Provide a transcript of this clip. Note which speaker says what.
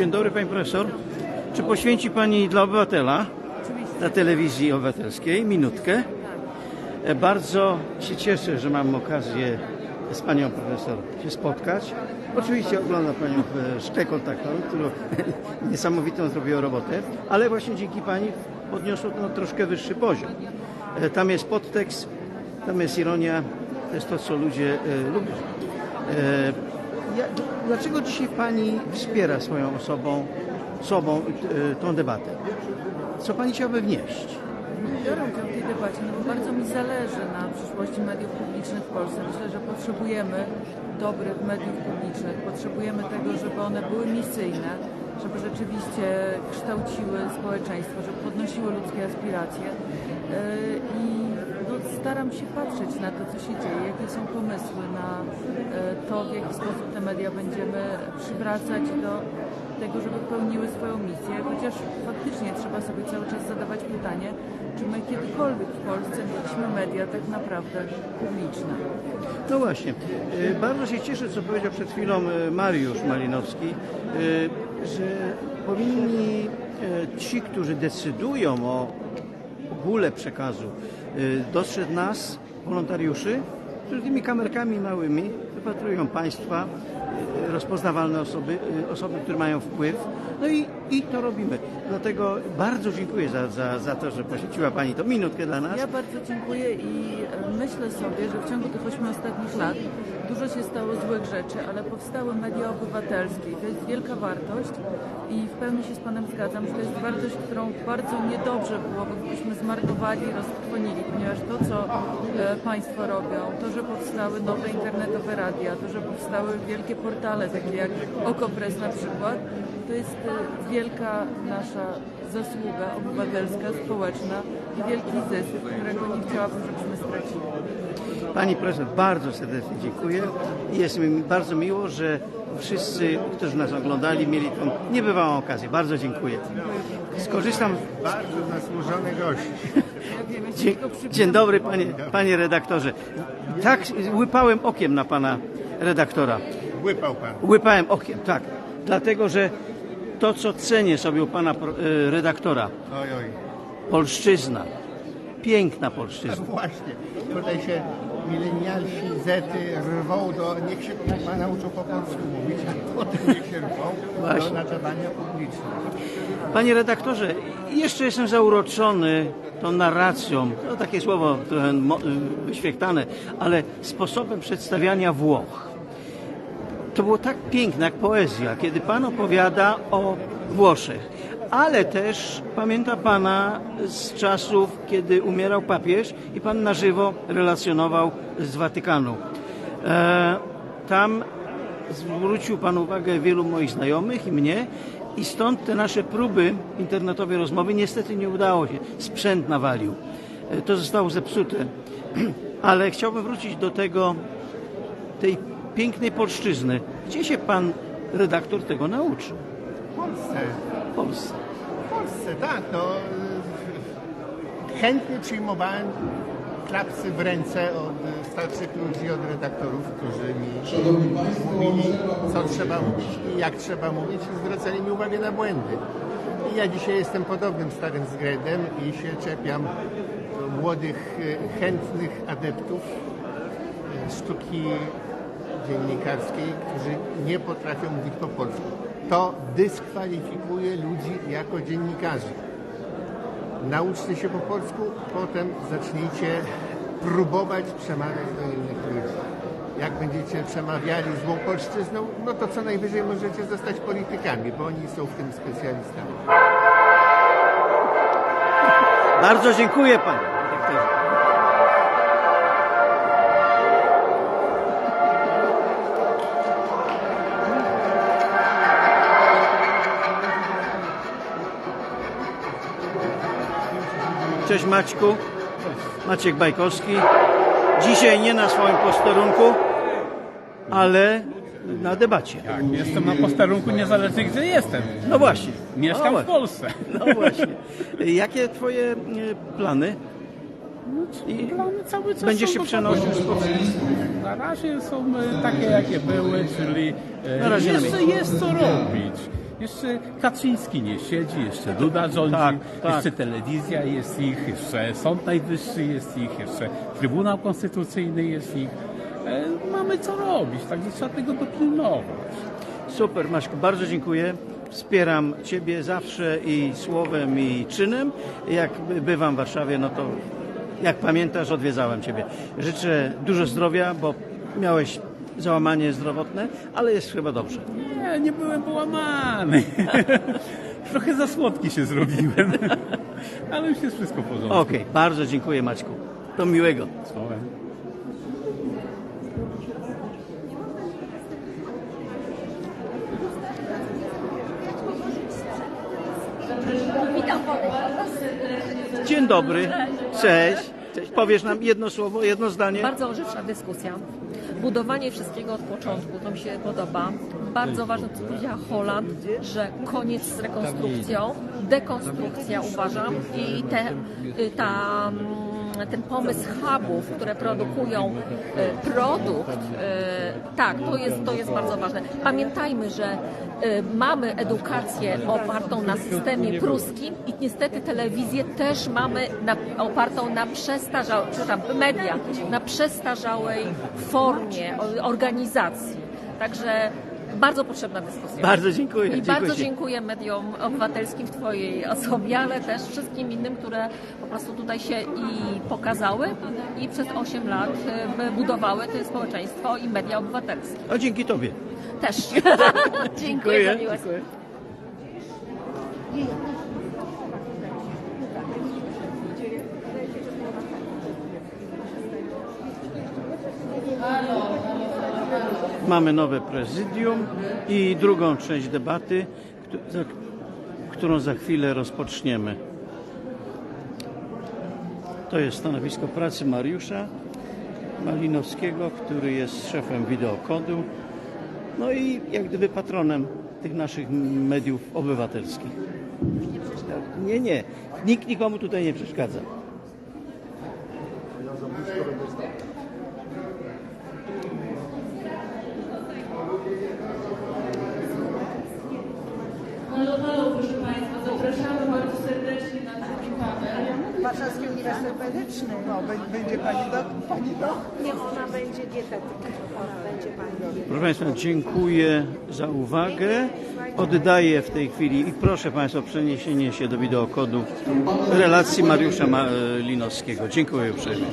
Speaker 1: Dzień dobry Pani Profesor. Czy poświęci Pani dla obywatela, dla telewizji obywatelskiej, minutkę? E, Bardzo się cieszę, że mam okazję z Panią Profesor się spotkać. Oczywiście oglądam Panią w szkle kontaktowym, którą niesamowitą zrobiła robotę, ale właśnie dzięki Pani podniosło to na troszkę wyższy poziom. E, Tam jest podtekst, tam jest ironia, to jest to, co ludzie e, lubią. E, dlaczego dzisiaj Pani wspiera swoją osobą, sobą e, tą debatę? Co Pani chciałaby wnieść?
Speaker 2: Biorę udział w tej debacie, no bo bardzo mi zależy na przyszłości mediów publicznych w Polsce. Myślę, że potrzebujemy dobrych mediów publicznych, potrzebujemy tego, żeby one były misyjne, żeby rzeczywiście kształciły społeczeństwo, żeby podnosiły ludzkie aspiracje. Yy, I staram się patrzeć na to, co się dzieje, jakie są pomysły na yy, to, w jaki sposób te media będziemy przywracać do tego, żeby pełniły swoją misję, chociaż faktycznie trzeba sobie cały czas zadawać pytanie, czy my kiedykolwiek w Polsce mieliśmy media tak naprawdę publiczne.
Speaker 1: No właśnie, e, bardzo się cieszę, co powiedział przed chwilą e, Mariusz Malinowski, e, że powinni e, ci, którzy decydują o ogóle przekazu, e, dostrzec nas, wolontariuszy, którzy tymi kamerkami małymi wypatrują państwa, rozpoznawalne osoby, e, osoby, które mają wpływ. No i, i to robimy. Dlatego bardzo dziękuję za, za, za to, że poświęciła Pani to minutkę dla nas.
Speaker 2: Ja bardzo dziękuję i e, myślę sobie, że w ciągu tych ośmiu ostatnich lat dużo się stało złych rzeczy, ale powstały media obywatelskie to jest wielka wartość i w pełni się z Panem zgadzam, że to jest wartość, którą bardzo niedobrze byłoby, gdybyśmy zmarnowali roztrwonili, ponieważ to, co e, Państwo robią, to, że powstały nowe internetowe radia, to, że powstały wielkie portale, takie jak Okopres na przykład, to jest e, wielka nasza zasługa obywatelska, społeczna i wielki zysk, którego nie chciałabym, żebyśmy stracili.
Speaker 1: Pani prezydent, bardzo serdecznie dziękuję i jest mi bardzo miło, że wszyscy, którzy nas oglądali, mieli tą niebywałą okazję. Bardzo dziękuję. Skorzystam.
Speaker 3: Bardzo zasłużony gość.
Speaker 1: Dzień, dzień dobry, panie, panie redaktorze. Tak, łypałem okiem na pana redaktora.
Speaker 3: Łypał pan.
Speaker 1: Łypałem okiem, tak. Dlatego, że to, co cenię sobie u pana e, redaktora,
Speaker 3: Oj, oj.
Speaker 1: polszczyzna. Piękna polszczyzna.
Speaker 3: Właśnie. Tutaj się milenialsi, zety rwą do... Niech się pan nauczył po polsku mówić, a potem niech się rwą do
Speaker 1: Właśnie.
Speaker 3: nadawania publiczne.
Speaker 1: Panie redaktorze, jeszcze jestem zauroczony tą narracją, to takie słowo trochę mo- y, wyświechtane, ale sposobem przedstawiania Włoch. To było tak piękne jak poezja, kiedy Pan opowiada o Włoszech, ale też pamięta Pana z czasów, kiedy umierał papież i Pan na żywo relacjonował z Watykanu. E, tam zwrócił Pan uwagę wielu moich znajomych i mnie i stąd te nasze próby internetowej rozmowy niestety nie udało się. Sprzęt nawalił. E, To zostało zepsute. Ale chciałbym wrócić do tego, tej pięknej polszczyzny. Gdzie się Pan redaktor tego nauczył?
Speaker 3: W Polsce.
Speaker 1: W Polsce.
Speaker 3: W Polsce, tak. No, chętnie przyjmowałem klapsy w ręce od starszych ludzi, od redaktorów, którzy mi mówili, co trzeba mówić i jak trzeba mówić i zwracali mi uwagę na błędy. I ja dzisiaj jestem podobnym starym zgredem i się czepiam młodych, chętnych adeptów y, sztuki dziennikarskiej, którzy nie potrafią mówić po polsku. To dyskwalifikuje ludzi jako dziennikarzy. Nauczcie się po polsku, potem zacznijcie próbować przemawiać do innych ludzi. Jak będziecie przemawiali złą polszczyzną, no to co najwyżej możecie zostać politykami, bo oni są w tym specjalistami.
Speaker 1: Bardzo dziękuję Panie Cześć Maćku. Maciek Bajkowski. Dzisiaj nie na swoim posterunku, ale na debacie.
Speaker 4: Tak, jestem na posterunku niezależnie gdzie jestem.
Speaker 1: No właśnie.
Speaker 4: Mieszkam
Speaker 1: no
Speaker 4: w. Polsce.
Speaker 1: No właśnie. Jakie twoje e, plany? I
Speaker 4: Plany cały czas
Speaker 1: Będziesz się przenosił z.
Speaker 4: Na razie są e, takie jakie były, czyli e,
Speaker 1: Na razie na
Speaker 4: jest co robić. Jeszcze Kaczyński nie siedzi, jeszcze Duda rządzi,
Speaker 1: Tak, tak.
Speaker 4: jeszcze telewizja jest ich, jeszcze Sąd Najwyższy jest ich, jeszcze Trybunał Konstytucyjny jest ich. E, mamy co robić, także trzeba tego dopilnować.
Speaker 1: Super, Maćku, bardzo dziękuję. Wspieram Ciebie zawsze i słowem, i czynem. Jak by- bywam w Warszawie, no to jak pamiętasz, odwiedzałem Ciebie. Życzę dużo zdrowia, bo miałeś załamanie zdrowotne, ale jest chyba dobrze.
Speaker 4: Nie, nie byłem połamany. Trochę za słodki się zrobiłem, ale już jest wszystko w porządku.
Speaker 1: Okej, bardzo dziękuję Maćku. To miłego.
Speaker 4: Słowem.
Speaker 1: Dzień dobry. Cześć. Powiesz nam jedno słowo, jedno zdanie?
Speaker 5: Bardzo ożywcza dyskusja. Budowanie wszystkiego od początku, to mi się podoba. Bardzo ważne, co powiedziała Holand, że koniec z rekonstrukcją, dekonstrukcja uważam i te, y, ta, mm, ten pomysł hubów, które produkują y, produkt, y, tak, to jest, to jest bardzo ważne. Pamiętajmy, że y, mamy edukację opartą na systemie pruskim i niestety telewizję też mamy na, opartą na przestarzałej, przepraszam, media, na przestarzałej formie organizacji. Także bardzo potrzebna dyskusja.
Speaker 1: Bardzo dziękuję.
Speaker 5: I
Speaker 1: dziękuję
Speaker 5: bardzo dziękuję mediom obywatelskim w Twojej osobie, ale też wszystkim innym, które po prostu tutaj się i pokazały i przez 8 lat y, budowały to społeczeństwo i media obywatelskie.
Speaker 1: O, dzięki Tobie.
Speaker 5: Też. dziękuję.
Speaker 1: Dziękuję. Mamy nowe prezydium i drugą część debaty, którą za chwilę rozpoczniemy. To jest stanowisko pracy Mariusza Malinowskiego, który jest szefem wideokodu, no i jak gdyby patronem tych naszych mediów obywatelskich. Nie, nie, nikt nikomu tutaj nie przeszkadza.
Speaker 2: Halo, halo, proszę Państwa, zapraszamy bardzo serdecznie na drugi panel.
Speaker 6: Warszawski Uniwersytet Medyczny.
Speaker 3: No, bę- będzie pani do, pani do?
Speaker 6: Nie, ona będzie dietetykiem. Ona będzie pani
Speaker 1: Proszę Państwa, dziękuję za uwagę. Oddaję w tej chwili i proszę Państwa o przeniesienie się do wideokodu relacji Mariusza Ma- Linowskiego. Dziękuję uprzejmie.